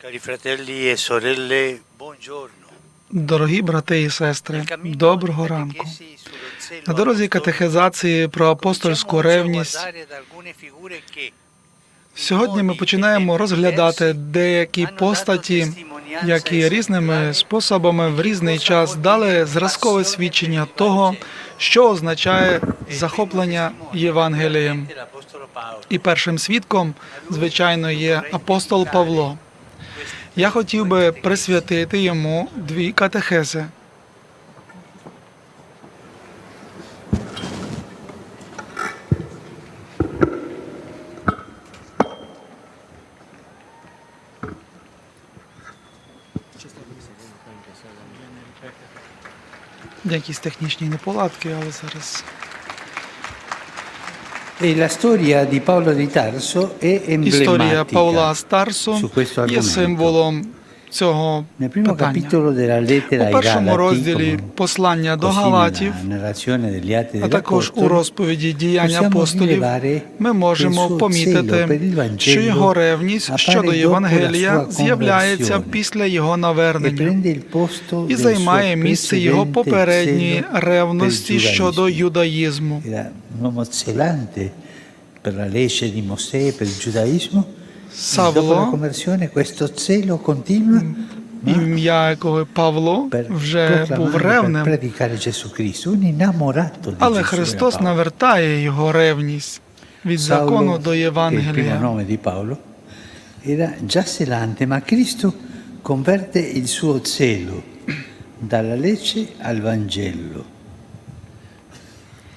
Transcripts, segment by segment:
Cari fratelli e sorelle, buongiorno. Дорогі брати і сестри, доброго ранку. На дорозі катехизації про апостольську ревність сьогодні ми починаємо розглядати деякі постаті, які різними способами в різний час дали зразкове свідчення того, що означає захоплення Євангелієм. І першим свідком, звичайно, є апостол Павло. Я хотів би присвятити йому дві катехези. Якісь технічні неполадки, але зараз E la storia di Paolo di Tarso è історія Павла emblematica. Старсу su questo є argomento. символом цього питання. У першому розділі послання до Галатів, а також у розповіді діянь апостолів, ми можемо помітити, що його ревність щодо Євангелія з'являється після його e навернення і займає місце його попередньої ревності щодо юдаїзму. Per la legge di Mosè, per il giudaismo. E dopo la Савло, ім'я якого Павло, per вже був ревним, але Христос навертає його ревність від закону до Євангелія. era già zelante, ma Cristo converte il suo zelo dalla legge al Vangelo. Il suo slancio prima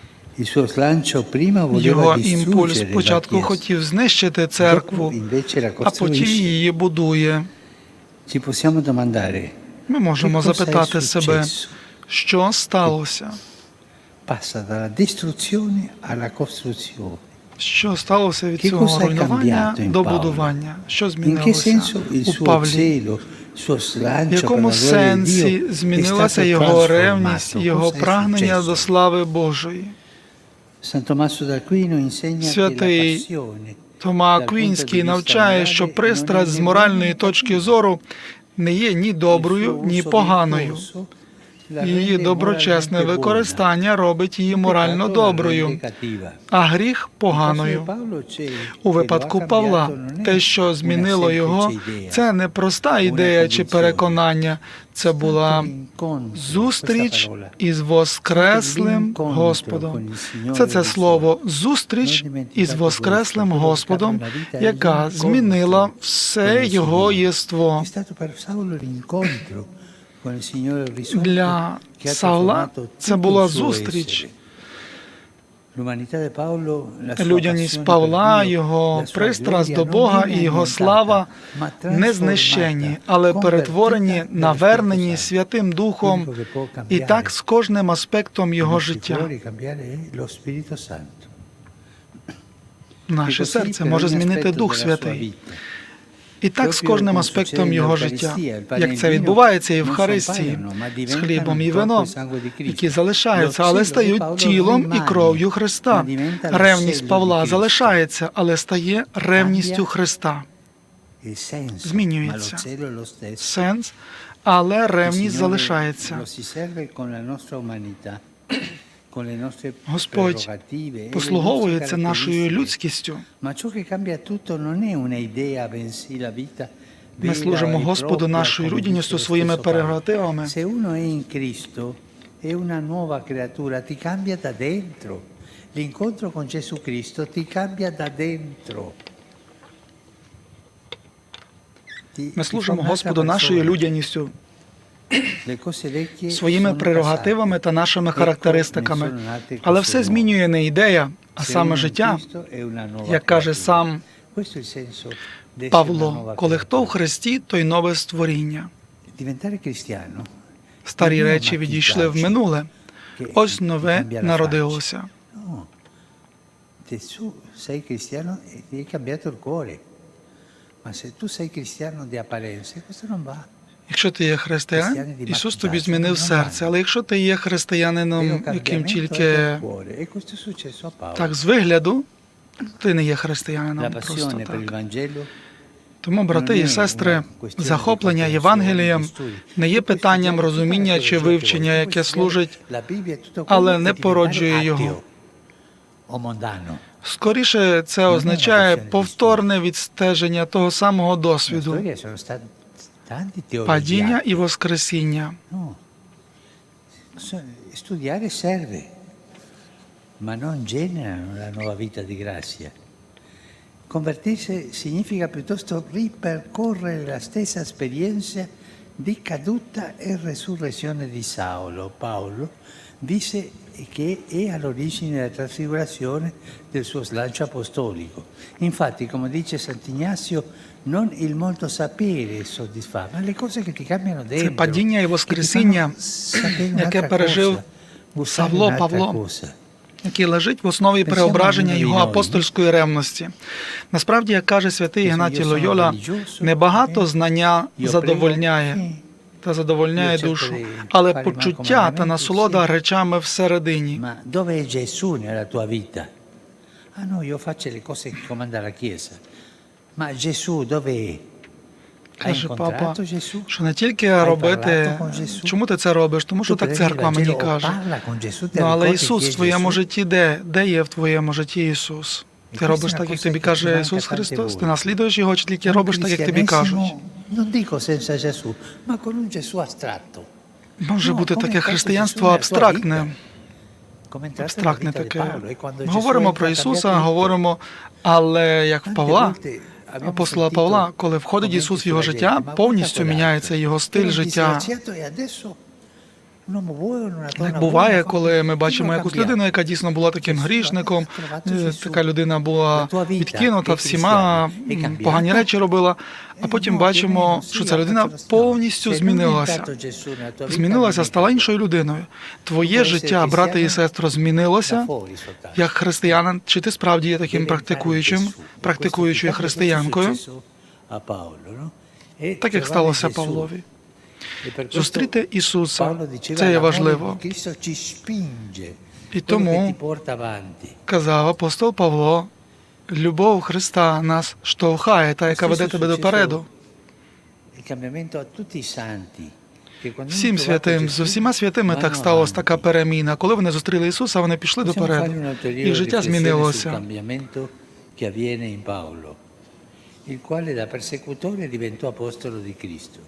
voleva Його імпульс спочатку хотів знищити церкву, а потім її будує. Ми можемо запитати себе, що сталося? Що сталося від цього руйнування до будування? Що змінилося у Павлі? В якому сенсі змінилася його ревність, його прагнення до слави Божої? Святий Тома Аквінський навчає, що пристрасть з моральної точки зору не є ні доброю, ні поганою. Її доброчесне використання робить її морально доброю, а гріх поганою. У випадку Павла, те, що змінило його, це не проста ідея чи переконання, це була зустріч із Воскреслим Господом. Це це слово зустріч із Воскреслим Господом, яка змінила все його єство. Для Саула це була зустріч. Людяність Павла, його пристрасть до Бога і його слава не знищені, але перетворені, навернені Святим Духом, і так з кожним аспектом його життя. Наше серце може змінити Дух Святий. І так з кожним аспектом його життя, як це відбувається і в Харистії, з хлібом і вином, які залишаються, але стають тілом і кров'ю Христа. Ревність Павла залишається, але стає ревністю Христа. Змінюється. Сенс, але ревність залишається. Господь послуговується нашою людськістю. Ми служимо Господу нашою людяністю своїми прерогативами. È in Cristo è una nuova creatura, ti cambia da dentro. L'incontro con Gesù Cristo ti cambia da dentro. Ti- Ми служимо Господу нашою людяністю, своїми прерогативами та нашими характеристиками. Але все змінює не ідея, а саме життя, як каже сам Павло. Коли хто в. Христі, то й нове створіння. Старі речі відійшли в минуле. Ось нове народилося. e ma se tu sei. Якщо ти є християнин, Ісус тобі змінив серце. Але якщо ти є християнином, яким тільки. E так з вигляду, ти не є християнином просто так. Тому, брати і сестри, захоплення Євангелієм не є питанням розуміння чи вивчення, яке служить, але не породжує його. Скоріше це означає повторне відстеження того самого досвіду, падіння і воскресіння. No. So- Studiare serve, ma non genera la nuova vita di grazia. Convertirsi significa piuttosto ripercorrere la stessa esperienza di caduta e resurrezione di Saulo. Paolo disse che è all'origine della trasfigurazione del suo slancio apostolico. Infatti, come dice Sant'Ignazio, non il molto sapere soddisfa, ma le cose che ti cambiano Це падіння і воскресіння, яке пережив Савло Павло. який лежить в основі преображення його апостольської ревності. Насправді, як каже святий Ігнатій Лойола, небагато знання задовольняє та задовольняє душу, але почуття та насолода речами всередині. Dove è Gesù nella tua vita? Ah no, io faccio le cose che comanda la Chiesa. Ma Gesù dove è? Каже папа, що не тільки робити, чому ти це робиш, тому що так церква мені каже. Ну але Ісус в твоєму житті де? Де є в твоєму житті Ісус? Ти робиш так, як тобі каже Ісус Христос? Ти наслідуєш його, чи тільки робиш так, як тобі кажуть? Non dico senza Gesù, ma con un Gesù astratto. Може Ну, бути таке християнство абстрактне. Абстрактне таке. E Ми говоримо про Ісуса, говоримо, але як в Павла, апостола Павла, коли входить Ісус в його життя, повністю міняється його стиль життя. Буває, коли ми бачимо якусь людину, яка дійсно була таким грішником. е, Така людина була відкинута всіма, погані речі робила. А потім бачимо, o meno, що ця людина повністю змінилася. Змінилася, стала іншою людиною. Твоє життя, брате і сестро, змінилося як християнин. Чи ти справді є таким практикуючим, практикуючою християнкою? E так як сталося Павлові? E Зустріти Ісуса це є "L'amore важливо. І тому казав апостол Павло, любов Христа нас штовхає, та яка веде тебе допереду. Всім святим, з усіма святими так сталося avanti. така переміна. Коли вони зустріли Ісуса, вони пішли допереду. Їх життя змінилося. il quale da persecutore diventò apostolo di Cristo.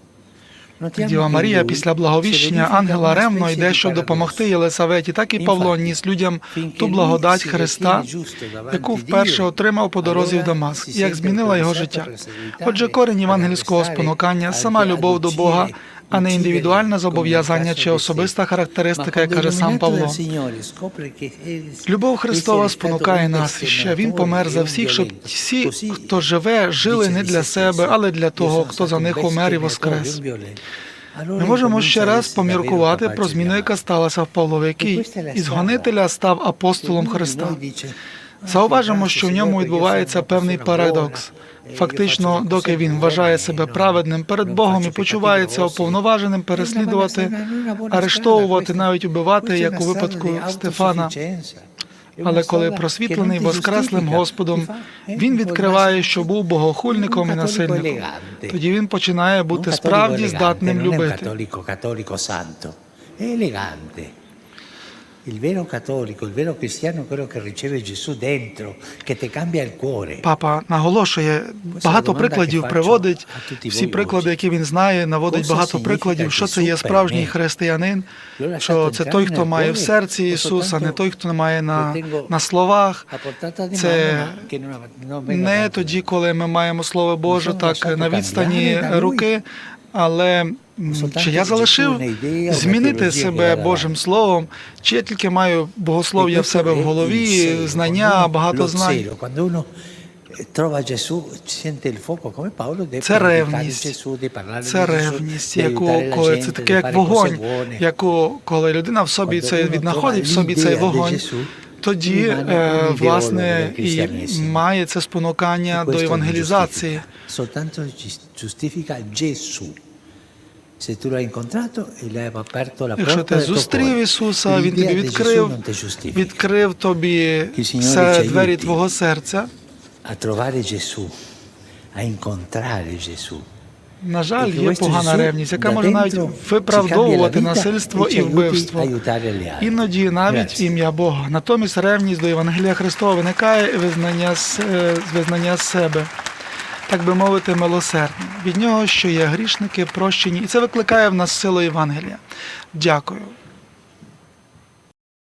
Notiamo Діва Марія після благовіщення ангела Ремно йде, щоб допомогти Єлисаветі, так і Павло ніс людям ту благодать Христа, яку вперше отримав по дорозі в Дамаск, і як змінила його життя. Отже, корінь євангельського спонукання сама любов до Бога, а не індивідуальне зобов'язання чи особиста характеристика, як каже сам Павло. Любов Христова спонукає нас, що Він помер за всіх, щоб всі, хто живе, жили не для себе, але для того, хто за них умер і воскрес. Ми можемо ще раз поміркувати про зміну, яка сталася в Павлові, який із гонителя став апостолом Христа. Зауважимо, що в ньому відбувається певний парадокс. Фактично, доки він вважає себе праведним перед Богом і почувається уповноваженим переслідувати, арештовувати, навіть убивати, як у випадку Стефана. Але коли просвітлений Воскреслим Господом, він відкриває, що був богохульником і насильником. Тоді він починає бути справді здатним любити. Cattolico, cattolico santo, è elegante. Il vero cattolico, il vero cristiano è quello che riceve Gesù dentro, che ti cambia il cuore. Папа наголошує багато прикладів, приводить всі приклади, які він знає, наводить багато прикладів, що це є справжній християнин, що це той, хто має в серці Ісуса, не той, хто має на, на словах. Це не тоді, коли ми маємо Слово Боже так на відстані руки, але чи я залишив змінити себе Божим Словом, чи я тільки маю богослов'я в себе в голові, знання, багато знань. Eh, Це ревність. Це ревність, яку коли це таке як вогонь, яку коли людина в собі це віднаходить в собі цей вогонь, тоді е, власне і має це спонукання до евангелізації soltanto giustifica Gesù. Se tu l'hai incontrato e l'hai aperto la porta Якщо ти зустрів Ісуса, Він тобі відкрив, відкрив тобі двері твого серця. А trovare Gesù, А incontrare Gesù. На e жаль, є погана ревність, яка може навіть виправдовувати насильство e і вбивство. Іноді навіть ім'я Бога. Натомість ревність до Євангелія Христова виникає визнання е, визнання себе так би мовити, милосердний. Від нього, що є грішники, прощені, і це викликає в нас силу Євангелія. Дякую.